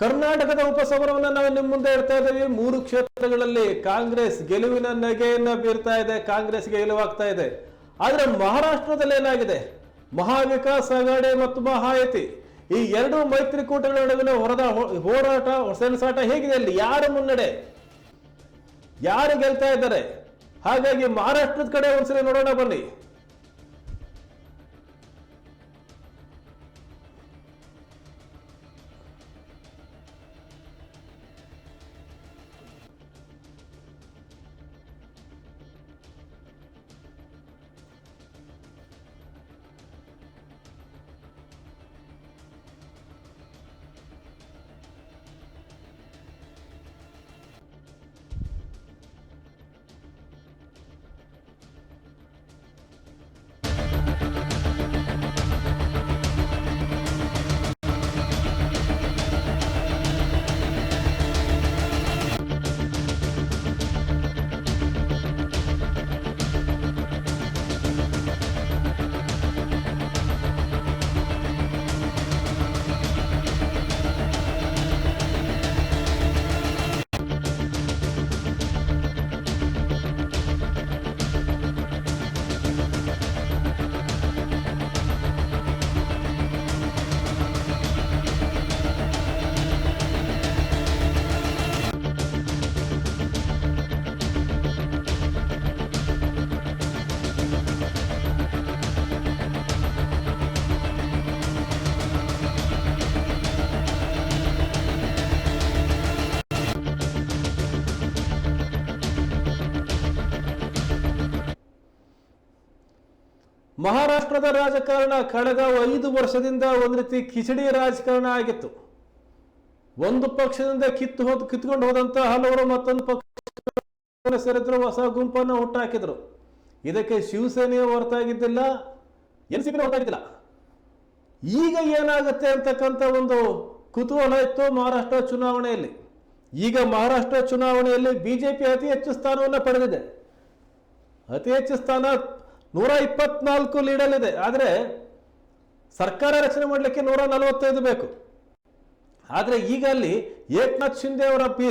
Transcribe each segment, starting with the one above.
ಕರ್ನಾಟಕದ ಉಪಸಮರವನ್ನ ನಾವು ನಿಮ್ಮ ಮುಂದೆ ಇಡ್ತಾ ಇದ್ದೀವಿ. ಮೂರು ಕ್ಷೇತ್ರಗಳಲ್ಲಿ ಕಾಂಗ್ರೆಸ್ ಗೆಲುವಿನ ನಗೆಯನ್ನ ಬೀರ್ತಾ ಇದೆ, ಕಾಂಗ್ರೆಸ್ ಗೆಲುವಾಗ್ತಾ ಇದೆ. ಆದ್ರೆ ಮಹಾರಾಷ್ಟ್ರದಲ್ಲಿ ಏನಾಗಿದೆ? ಮಹಾವಿಕಾಸ್ ಅಘಾಡಿ ಮತ್ತು ಮಹಾಯತಿ. ಈ ಎರಡು ಮೈತ್ರಿಕೂಟಗಳ ನಡುವಿನ ಹೊರದ ಹೋರಾಟ ಸೆಣಸಾಟ ಹೇಗಿದೆ ಅಲ್ಲಿ? ಯಾರ ಮುನ್ನಡೆ? ಯಾರು ಗೆಲ್ತಾ ಇದ್ದಾರೆ? ಹಾಗಾಗಿ ಮಹಾರಾಷ್ಟ್ರದ ಕಡೆ ಒಂದ್ಸರಿ ನೋಡೋಣ ಬನ್ನಿ. ಮಹಾರಾಷ್ಟ್ರದ ರಾಜಕಾರಣ ಕಳೆದ ಐದು ವರ್ಷದಿಂದ ಒಂದು ರೀತಿ ಕಿಚಡಿ ರಾಜಕಾರಣ ಆಗಿತ್ತು. ಒಂದು ಪಕ್ಷದಿಂದ ಕಿತ್ತು ಹೋದ್, ಕಿತ್ಕೊಂಡು ಹೋದಂತ ಹಲವರು ಮತ್ತೊಂದು ಪಕ್ಷ ಹೊಸ ಗುಂಪನ್ನು ಹುಟ್ಟಾಕಿದ್ರು. ಇದಕ್ಕೆ ಶಿವಸೇನೆಯು ಹೊರತಾಗಿದ್ದಿಲ್ಲ ಎನ್ ಸಿ ಹೊರತಾಗಿದ್ದಿಲ್ಲ. ಈಗ ಏನಾಗುತ್ತೆ ಅಂತಕ್ಕಂಥ ಒಂದು ಕುತೂಹಲ ಇತ್ತು ಮಹಾರಾಷ್ಟ್ರ ಚುನಾವಣೆಯಲ್ಲಿ. ಈಗ ಮಹಾರಾಷ್ಟ್ರ ಚುನಾವಣೆಯಲ್ಲಿ ಬಿಜೆಪಿ ಅತಿ ಹೆಚ್ಚು ಸ್ಥಾನವನ್ನು ಪಡೆದಿದೆ. ಅತಿ ಹೆಚ್ಚು ಸ್ಥಾನ ನೂರ ಇಪ್ಪತ್ನಾಲ್ಕು ಲೀಡಲ್ಲಿದೆ ಆದರೆ ಸರ್ಕಾರ ರಚನೆ ಮಾಡಲಿಕ್ಕೆ ನೂರ ನಲವತ್ತೈದು ಬೇಕು. ಆದರೆ ಈಗ ಅಲ್ಲಿ ಏಕನಾಥ್ ಶಿಂದೆ ಅವರ ಪಿ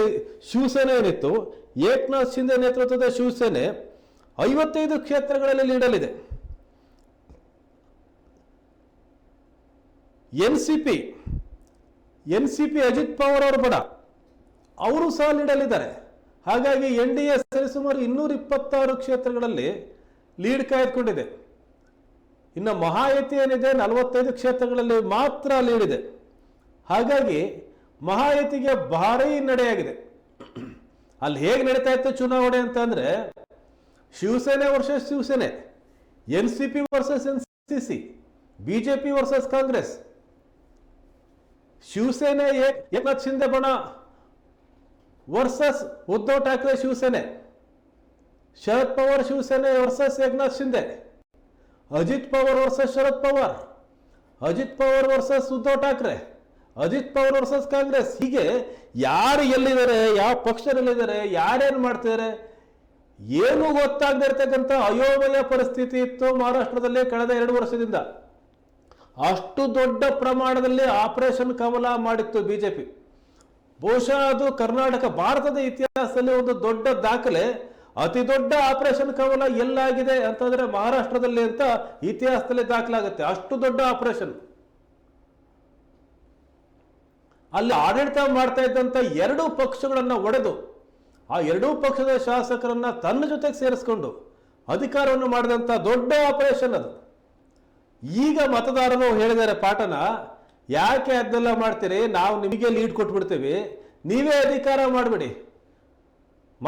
ಶಿವಸೇನೆ ಏನಿತ್ತು, ಏಕನಾಥ್ ಶಿಂದೆ ನೇತೃತ್ವದ ಶಿವಸೇನೆ ಐವತ್ತೈದು ಕ್ಷೇತ್ರಗಳಲ್ಲಿ ಲೀಡಲಿದೆ N C P, N C P Ajit Pawar ಅವರು ಬಡ ಅವರು ಸಹ ಲೀಡಲಿದ್ದಾರೆ ಹಾಗಾಗಿ ಎನ್ ಡಿ ಎ ಸರಿಸುಮಾರು ಇನ್ನೂರ ಇಪ್ಪತ್ತಾರು ಕ್ಷೇತ್ರಗಳಲ್ಲಿ ಲೀಡ್ ಕಾಯ್ದುಕೊಂಡಿದೆ ಇನ್ನು ಮಹಾಯತಿ ಏನಿದೆ ನಲವತ್ತೈದು ಕ್ಷೇತ್ರಗಳಲ್ಲಿ ಮಾತ್ರ ಲೀಡ್ ಇದೆ. ಹಾಗಾಗಿ ಮಹಾಯತಿಗೆ ಭಾರೀ ನಡೆಯಾಗಿದೆ. ಅಲ್ಲಿ ಹೇಗೆ ನಡೀತಾ ಇತ್ತು ಚುನಾವಣೆ ಅಂತಂದ್ರೆ Shiv Sena versus Shiv Sena, N C P versus N C C, B J P versus Congress, Shiv Sena ಏಕ್- ಏಕನಾಥ್ ಶಿಂದೆ ಬಣ versus Uddhav Thackeray Shiv Sena. Sharad Pawar Shiv Sena versus Eknath Shinde. Ajit Pawar versus Sharad Pawar. Ajit Pawar versus Uddhav Thackeray. Ajit Pawar versus Congress. ಹೀಗೆ ಯಾರು ಎಲ್ಲಿದ್ದಾರೆ, ಯಾವ ಪಕ್ಷದಲ್ಲಿದ್ದಾರೆ, ಯಾರೇನು ಮಾಡ್ತಿದ್ದಾರೆ, ಏನು ಗೊತ್ತಾಗದೇ ಇರ್ತಕ್ಕಂಥ ಅಯೋಮಯ ಪರಿಸ್ಥಿತಿ ಇತ್ತು ಮಹಾರಾಷ್ಟ್ರದಲ್ಲಿ ಕಳೆದ ಎರಡು ವರ್ಷದಿಂದ. ಅಷ್ಟು ದೊಡ್ಡ ಪ್ರಮಾಣದಲ್ಲಿ ಆಪರೇಷನ್ ಕಮಲ ಮಾಡಿತ್ತು ಬಿಜೆಪಿ. ಬಹುಶಃ ಅದು ಕರ್ನಾಟಕ, ಭಾರತದ ಇತಿಹಾಸದಲ್ಲಿ ಒಂದು ದೊಡ್ಡ ದಾಖಲೆ. ಅತಿ ದೊಡ್ಡ ಆಪರೇಷನ್ ಕಮಲ ಎಲ್ಲಾಗಿದೆ ಅಂತಂದ್ರೆ ಮಹಾರಾಷ್ಟ್ರದಲ್ಲಿ ಅಂತ ಇತಿಹಾಸದಲ್ಲಿ ದಾಖಲಾಗುತ್ತೆ. ಅಷ್ಟು ದೊಡ್ಡ ಆಪರೇಷನ್. ಅಲ್ಲಿ ಆಡಳಿತ ಮಾಡ್ತಾ ಇದ್ದಂತ ಎರಡೂ ಪಕ್ಷಗಳನ್ನ ಒಡೆದು, ಆ ಎರಡೂ ಪಕ್ಷದ ಶಾಸಕರನ್ನ ತನ್ನ ಜೊತೆಗೆ ಸೇರಿಸ್ಕೊಂಡು ಅಧಿಕಾರವನ್ನು ಮಾಡಿದಂತ ದೊಡ್ಡ ಆಪರೇಷನ್ ಅದು. ಈಗ ಮತದಾರರು ಹೇಳಿದ್ದಾರೆ ಪಾಠನ, ಯಾಕೆ ಅದೆಲ್ಲ ಮಾಡ್ತೀರಿ? ನಾವು ನಿಮಗೆ ಲೀಡ್ ಕೊಟ್ಬಿಡ್ತೀವಿ. ನೀವೇ ಅಧಿಕಾರ ಮಾಡಿಬಿಡಿ.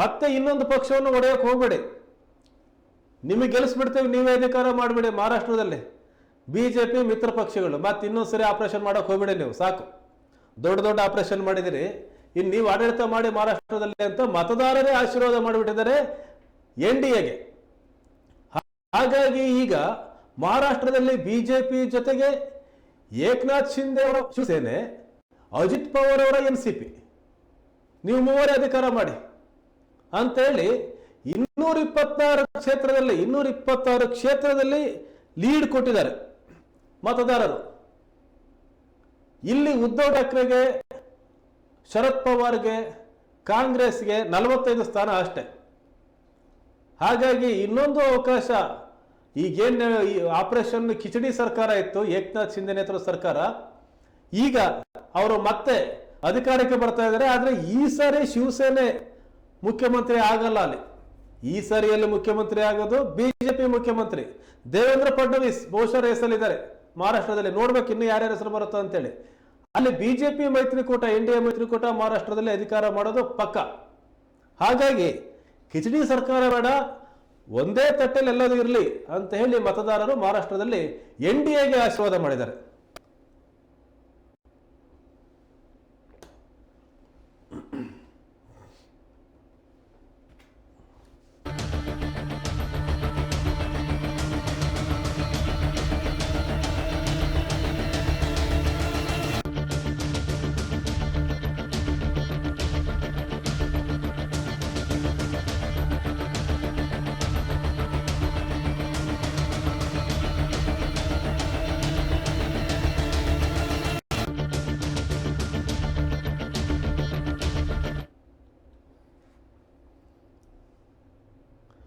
ಮತ್ತೆ ಇನ್ನೊಂದು ಪಕ್ಷವನ್ನು ಒಡೆಯಕ್ಕೆ ಹೋಗ್ಬೇಡಿ. ನಿಮಗೆ ಗೆಲ್ಲಿಸ್ಬಿಡ್ತೇವೆ, ನೀವೇ ಅಧಿಕಾರ ಮಾಡಿಬಿಡಿ ಮಹಾರಾಷ್ಟ್ರದಲ್ಲಿ. ಬಿ ಜೆ ಪಿ ಮಿತ್ರ ಪಕ್ಷಗಳು ಮತ್ತೆ ಇನ್ನೊಂದು ಸರಿ ಆಪರೇಷನ್ ಮಾಡೋಕೆ ಹೋಗ್ಬೇಡಿ ನೀವು, ಸಾಕು. ದೊಡ್ಡ ದೊಡ್ಡ ಆಪರೇಷನ್ ಮಾಡಿದಿರಿ. ಇನ್ನು ನೀವು ಆಡಳಿತ ಮಾಡಿ ಮಹಾರಾಷ್ಟ್ರದಲ್ಲಿ ಅಂತ ಮತದಾರರೇ ಆಶೀರ್ವಾದ ಮಾಡಿಬಿಟ್ಟಿದ್ದಾರೆ ಎನ್ ಡಿ ಎಗೆ. ಹಾಗಾಗಿ ಈಗ ಮಹಾರಾಷ್ಟ್ರದಲ್ಲಿ ಬಿ ಜೆ ಪಿ ಜೊತೆಗೆ ಏಕನಾಥ್ ಶಿಂದೆ ಅವರ ಶಿವಸೇನೆ, ಅಜಿತ್ ಪವಾರ್ ಅವರ ಎನ್ ಸಿ ಪಿ. ನೀವು ಮೂವರೇ ಅಧಿಕಾರ ಮಾಡಿ. ಅಂತೇಳಿ ಇನ್ನೂರ ಇಪ್ಪತ್ತಾರು ಕ್ಷೇತ್ರದಲ್ಲಿ ಇನ್ನೂರ ಇಪ್ಪತ್ತಾರು ಕ್ಷೇತ್ರದಲ್ಲಿ ಲೀಡ್ ಕೊಟ್ಟಿದ್ದಾರೆ ಮತದಾರರು. ಇಲ್ಲಿ ಉದ್ಧವ್ ಠಾಕ್ರೆಗೆ, ಶರದ್ ಪವಾರ್ಗೆ, ಕಾಂಗ್ರೆಸ್ಗೆ ನಲವತ್ತೈದು ಸ್ಥಾನ ಅಷ್ಟೇ. ಹಾಗಾಗಿ ಇನ್ನೊಂದು ಅವಕಾಶ, ಈಗೇನು ಈ ಆಪರೇಷನ್ ಕಿಚಡಿ ಸರ್ಕಾರ ಇತ್ತು, ಏಕನಾಥ್ ಶಿಂದೆ ನೇತೃತ್ವ ಸರ್ಕಾರ. ಈಗ ಅವರು ಮತ್ತೆ ಅಧಿಕಾರಕ್ಕೆ ಬರ್ತಾ ಇದ್ದಾರೆ, ಆದರೆ ಈ ಸಾರಿ ಶಿವಸೇನೆ ಮುಖ್ಯಮಂತ್ರಿ ಆಗಲ್ಲ ಅಲ್ಲಿ. ಈ ಸರಿಯಲ್ಲಿ ಮುಖ್ಯಮಂತ್ರಿ ಆಗೋದು ಬಿಜೆಪಿ ಮುಖ್ಯಮಂತ್ರಿ. ದೇವೇಂದ್ರ ಫಡ್ನವೀಸ್ ಬಹುಶಃ ರೇಸಲ್ಲಿದ್ದಾರೆ. ಮಹಾರಾಷ್ಟ್ರದಲ್ಲಿ ನೋಡ್ಬೇಕು ಇನ್ನು ಯಾರ್ಯಾರ ಹೆಸರು ಬರುತ್ತೋ ಅಂತೇಳಿ. ಅಲ್ಲಿ ಬಿಜೆಪಿ ಮೈತ್ರಿಕೂಟ, ಎನ್ ಡಿ ಎ ಮೈತ್ರಿಕೂಟ ಮಹಾರಾಷ್ಟ್ರದಲ್ಲಿ ಅಧಿಕಾರ ಮಾಡೋದು ಪಕ್ಕ. ಹಾಗಾಗಿ ಕಿಚಡಿ ಸರ್ಕಾರ ಬೇಡ, ಒಂದೇ ತಟ್ಟೆಯಲ್ಲಿ ಎಲ್ಲದೂ ಇರಲಿ ಅಂತ ಹೇಳಿ ಮತದಾರರು ಮಹಾರಾಷ್ಟ್ರದಲ್ಲಿ ಎನ್ ಡಿ ಎಗೆ ಆಶೀರ್ವಾದ ಮಾಡಿದ್ದಾರೆ.